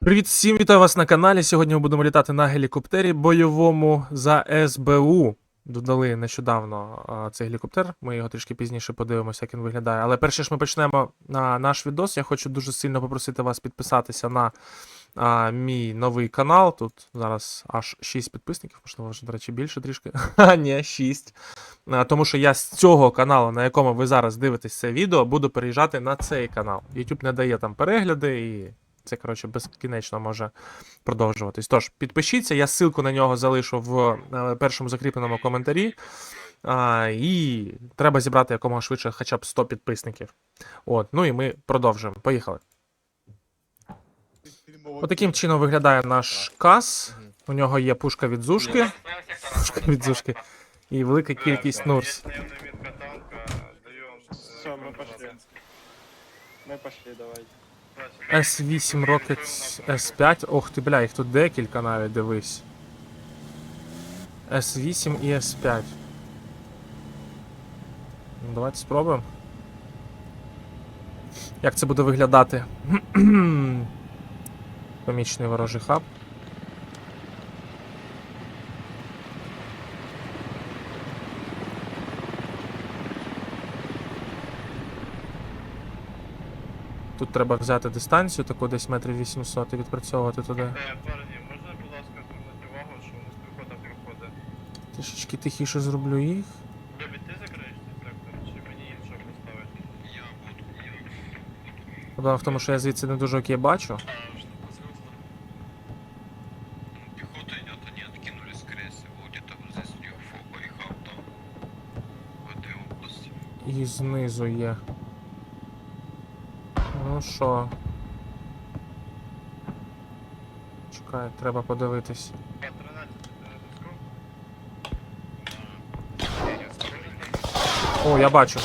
Привіт всім, вітаю вас на каналі. Сьогодні ми будемо літати на гелікоптері бойовому за СБУ. Додали нещодавно а, цей гелікоптер. Ми його трішки пізніше подивимося, як він виглядає. Але перш ніж ми почнемо на наш відос, я хочу дуже сильно попросити вас підписатися на а, мій новий канал. Тут зараз аж 6 підписників, можливо, вже, до речі, більше трішки. А, ні, 6. А, тому що я з цього каналу, на якому ви зараз дивитесь це відео, буду переїжджати на цей канал. YouTube не дає там перегляди і. Це, коротше, безкінечно може продовжуватись. Тож, підпишіться, я ссылку на нього залишу в е, першому закріпленому коментарі. А, і треба зібрати якомога швидше хоча б 100 підписників. От, ну і ми продовжуємо. Поїхали. Отаким чином виглядає наш кас. У нього є пушка від зушки. Пушка від зушки. І велика кількість нурс. Все, мы пошли. Мы пошли, давайте. S8 Rocket S5. Ох ти, бля, їх тут декілька навіть дивись. S8 і S5. Ну, давайте спробуємо. Як це буде виглядати? Помічний ворожий хаб. Тут треба взяти дистанцію, таку десь метрів 800 і відпрацьовувати туди. Е, парні, можна, будь ласка, звернути увагу, що у нас піхота проходить. Трішечки тихіше зроблю їх. Любі, ти закриєш цей сектор, чи мені іншого поставити? Я буду. Проблема в тому, що я звідси не дуже окей бачу. Пехота идет, они откинулись, скорее всего, где-то вот здесь у него фоба и хаб там, в этой области. І знизу є. Ну що? Чекай, треба подивитись. А, 13 ти на зв'язку? О, я бачу.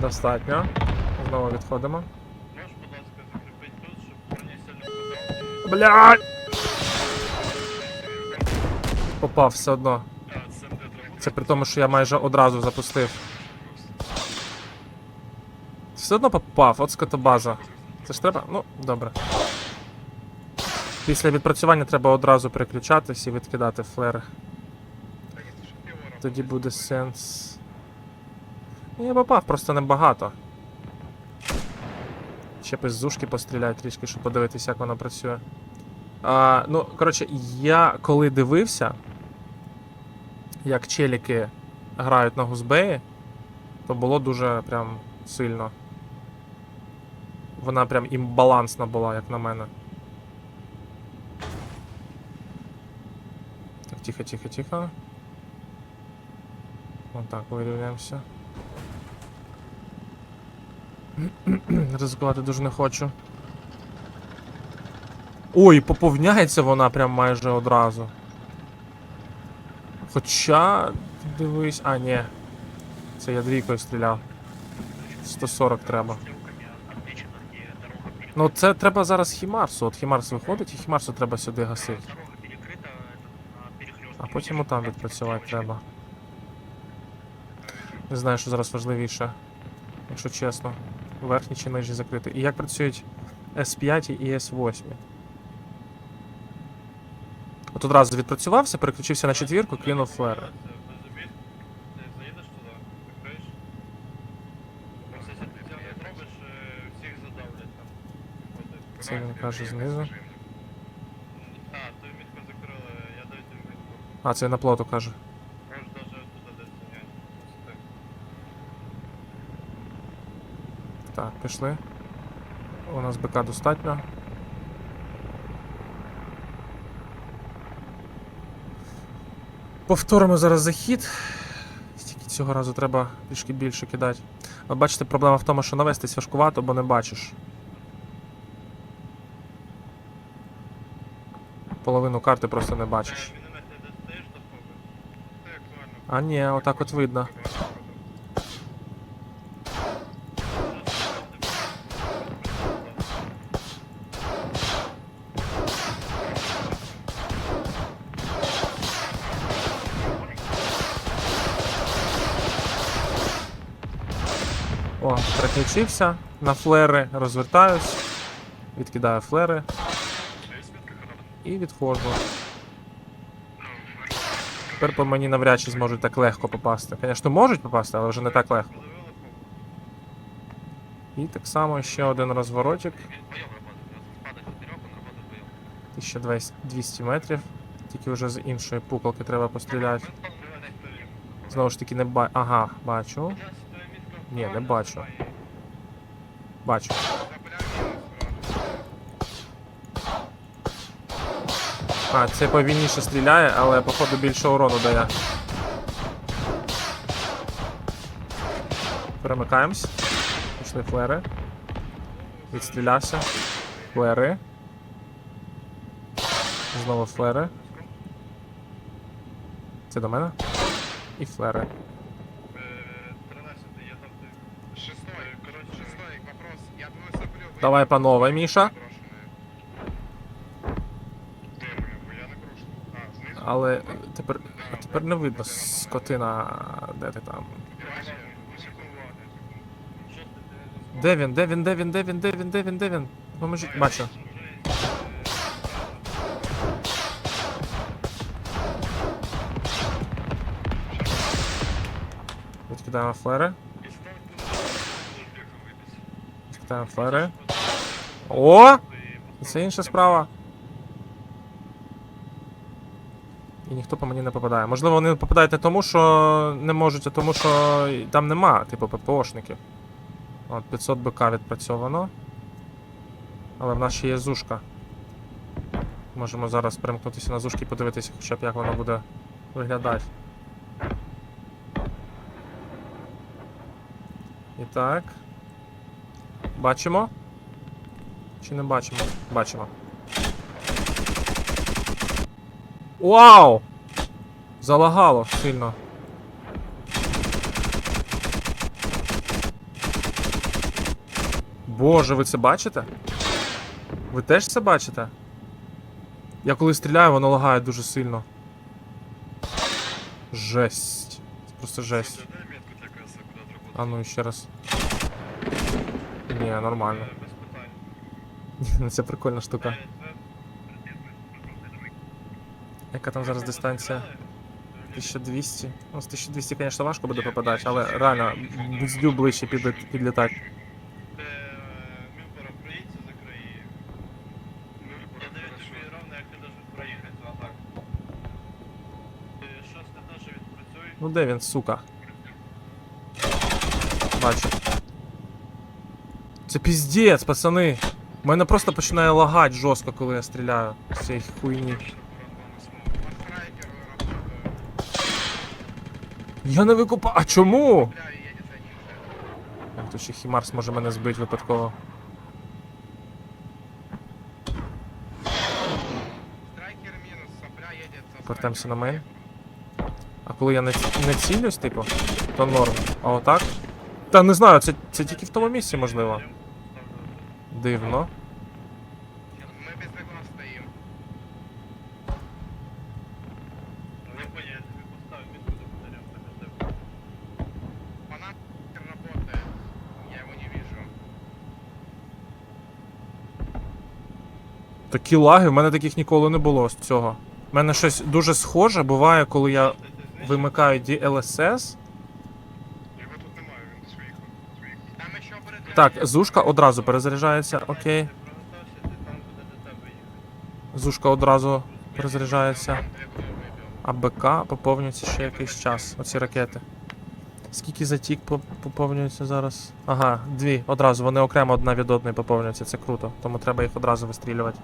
Достатньо. Знову відходимо. Блядь! Попав все одно. А, це де треба. Це при тому, що я майже одразу запустив. Все одно попав, от скотобаза. Це ж треба. Ну, добре. Після відпрацювання треба одразу переключатись і відкидати флери. Тоді буде сенс. Я попав, просто небагато. Ще б із зушки постріляю трішки, щоб подивитися, як воно працює. А, ну, коротше, я коли дивився, як челіки грають на гузбеї, то було дуже прям сильно. Вона прям імбалансна була, як на мене. Так, тихо, тихо, тихо. Вон так, вирівняємося. Ризикувати дуже не хочу. Ой, поповняється вона прям майже одразу. Хоча. Дивись. А, ні. Це я двійкою стріляв. 140 треба. Ну це треба зараз Хімарсу. От Хімарс виходить і Хімарсу треба сюди гасити. А потім отам відпрацювати треба. Не знаю, що зараз важливіше, якщо чесно. Верхні чи нижні закрити. І як працюють S5 і S8. От одразу відпрацювався, переключився на четвірку, кинув флери. Це він каже знизу. А, це на плоту каже. Так, пішли. У нас БК достатньо. Повторимо зараз захід. Тільки цього разу треба трішки більше кидати. Але бачите, проблема в тому, що навестись важкувато, бо не бачиш. Половину карти просто не бачиш. А ні, отак от видно. Переключився на флери, розвертаюсь, відкидаю флери і відходжу. Тепер по мені навряд чи зможуть так легко попасти. Звісно, можуть попасти, але вже не так легко. І так само ще один розворотик. 1200 метрів. Тільки вже з іншої пукалки треба постріляти. Знову ж таки, не ба. Ага, бачу. Ні, не бачу. Бачу. А, це повільніше стріляє, але походу більше урону дає. Перемикаємось. Пішли флери. Відстрілявся. Флери. Знову флери. Це до мене. І флери. 13 я там ти. Шестой, Короче, шестой вопрос. Я твою соплю вы- Давай по новой, Миша. брошенную. Де ви? Я не брошу. А, знизу? Але тепер, тепер не видно скотина, де ти там. Де він? Де він? Де він? Де він? Де він? Де він? Де він? Поможіть. Бачу. Відкидаємо флери. Відкидаємо флери. О! Це інша справа. І ніхто по мені не попадає. Можливо, вони попадають не тому, що не можуть, а тому, що там нема, типу, ППОшників. От 500 БК відпрацьовано. Але в нас ще є зушка. Можемо зараз перемкнутися на зушки і подивитися, хоча б як воно буде виглядати. І так. Бачимо? Чи не бачимо? Бачимо. Вау! Залагало сильно. Боже, ви це бачите? Ви теж це бачите? Я коли стріляю, воно лагає дуже сильно. Жесть. Це просто жесть. А ну ще раз. Ні, нормально. Це прикольна штука. Яка там зараз дистанція? 1200. Ну, з 1200, звісно, важко буде попадати, але реально бздю ближче підлі- підлітати. Ну де він, сука? Бачу. Це піздець, пацани. У мене просто починає лагати жорстко, коли я стріляю з цієї хуйні. Я не викупаю. А чому? Як то ще Хімарс може мене збити випадково. Повертаємося на мейн. А коли я не, не цілюсь, типу, то норм. А отак? Та не знаю, це, це тільки в тому місці, можливо. Дивно. Мы без него стоим. Не тобі поставив мітку батарею, так і. По нам работает. Я его не вижу. Такі лаги, в мене таких ніколи не було з цього. У мене щось дуже схоже буває, коли я вимикаю DLSS. Его тут немає, він десь виїхав. Там еще бред. Так, зушка одразу перезаряджається, окей. Ти проготався, ти там буде до тебе їхати. Зушка одразу перезаряджається. Там две головы выбил. А БК поповнюється ще якийсь час. Оці ракети. Скільки затік по- поповнюється зараз? Ага, дві. Одразу. Вони окремо одна від одної поповнюються. Це круто. Тому треба їх одразу вистрілювати.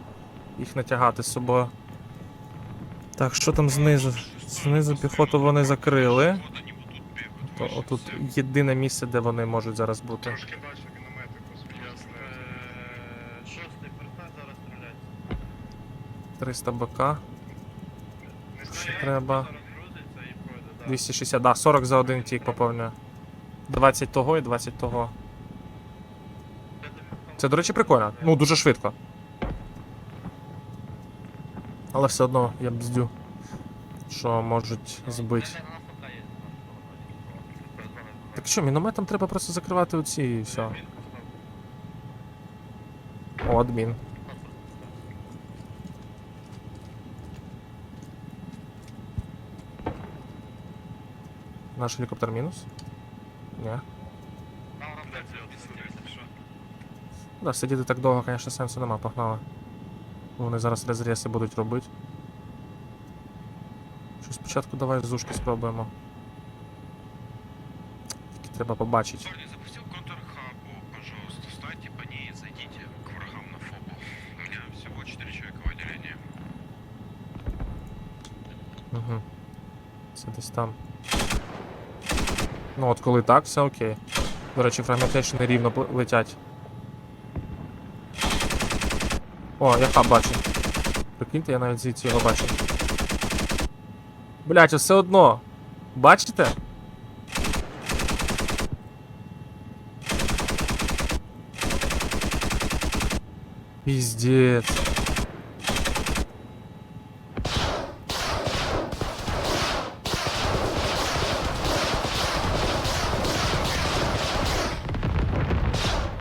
Їх не тягати з собою. Так, що там знизу? Знизу піхоту вони закрили. Вот они вот тут бегают. То выше отут всех. єдине місце, де вони можуть зараз бути. 300 БК. Ще треба. Зараз грузиться і пройде, да. 260, да, 40 за один тік поповнює. 20 того і 20 того. Це, до речі, прикольно. Ну, дуже швидко. Але все одно я бздю, що можуть збити. Так що, мінометом треба просто закривати оці і все. О, адмін. Наш гелікоптер мінус? Ні. Де це от сидить, що? Да, сидіти так довго, звісно, сенсу нема, погнали. Вони зараз розрізи будуть робити. Що спочатку давай з ушки спробуємо. Тільки треба побачити. Парни, запустил контрхабу, пожалуйста. Встаньте по ней и зайдите к врагам на фобу. У меня всего 4 человека в отделении. Угу. Це десь там. Ну от коли так, все окей. До речі, фрагментейшн рівно пл- летять. О, я хаб бачу. Прикиньте, я навіть звідси його бачу. Блять, все одно. Бачите? Піздець.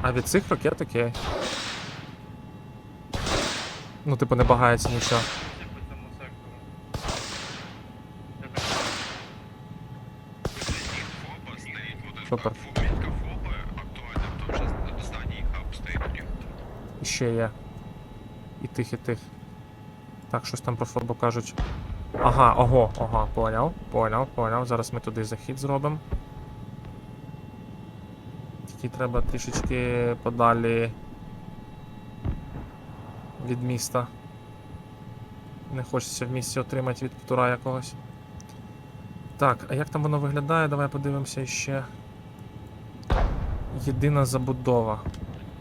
А від цих ракет окей. Ну, типу, не багається нічого. Супер. І ще є. І тих, і тих. Так, щось там про фобу кажуть. Ага, ого, ага, поняв, поняв, поняв. Зараз ми туди захід зробимо. Тільки треба трішечки подалі від міста. Не хочеться в місті отримати від птура якогось. Так, а як там воно виглядає? Давай подивимося ще. Єдина забудова.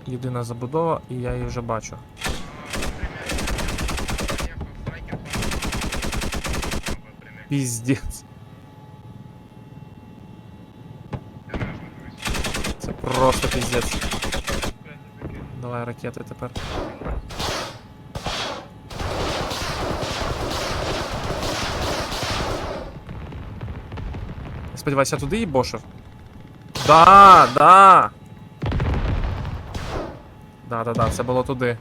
Єдина забудова, і я її вже бачу. Піздець. просто піздець. Давай ракети тепер. Я сподіваюся, я туди їбошив. Да, да. Да, да, да, це було туди.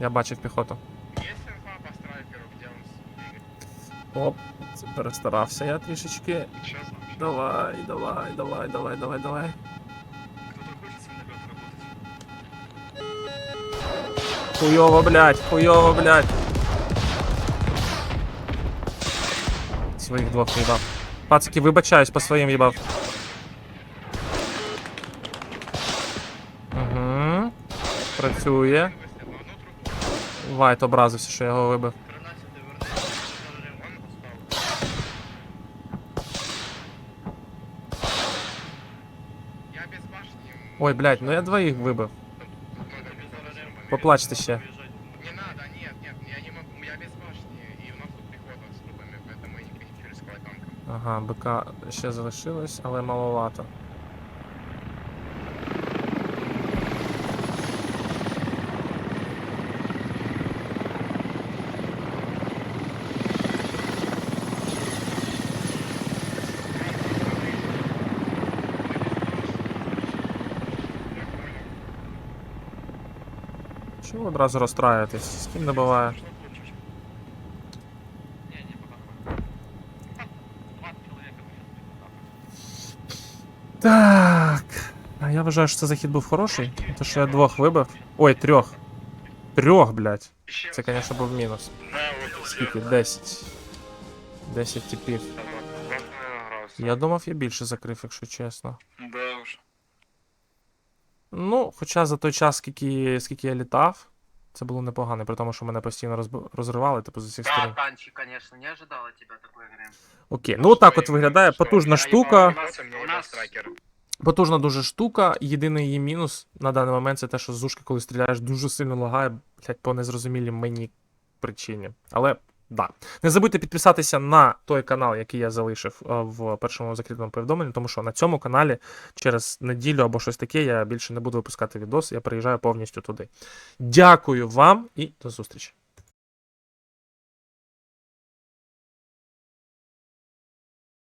Я бачив піхоту. Есть инфа по страйкеру, где он с- Оп, це перестарався я трішечки. Сейчас нам. Давай, давай, давай, давай, давай, давай. Хуйово, блядь, хуйово, блядь. Своїх двох їбав. Пацики, вибачаюсь, по своїм їбав. Угу. Працює. Вайт образився, що я його вибив. 13 вернись, Он устал. Я без башни. Ой, блядь, ну я двоїх вибив. Поплачьте ще. Не надо, нет, нет, я не могу, я без башни, и у нас тут пехота с трупами, поэтому я не рисковать танком. Ага, БК ще залишилось, але маловато. Чого одразу розстраюєтесь? З ким не буває? Так. Я вважаю, що це захід був хороший. То, що я двох вибив. Ой, трьох. Трьох, блядь. Це, звісно, був мінус. Скільки? 10. 10 типів. Я думав, я більше закрив, якщо чесно. Ну, хоча за той час, скільки, скільки я літав, це було непогано, при тому, що мене постійно розб... розривали, типу, з усіх Да, сторін. Танчик, конечно, не ожидал от тебя такой игры. Окей, ну отак от виглядає потужна штука. У нас-. Потужна дуже штука. Єдиний її мінус на даний момент це те, що з ушки, коли стріляєш, дуже сильно лагає, блядь, по незрозумілій мені причині. Але да. Не забудьте підписатися на той канал, який я залишив е, в першому закритому повідомленні, тому що на цьому каналі через неділю або щось таке я більше не буду випускати відос, я переїжджаю повністю туди. Дякую вам і до зустрічі.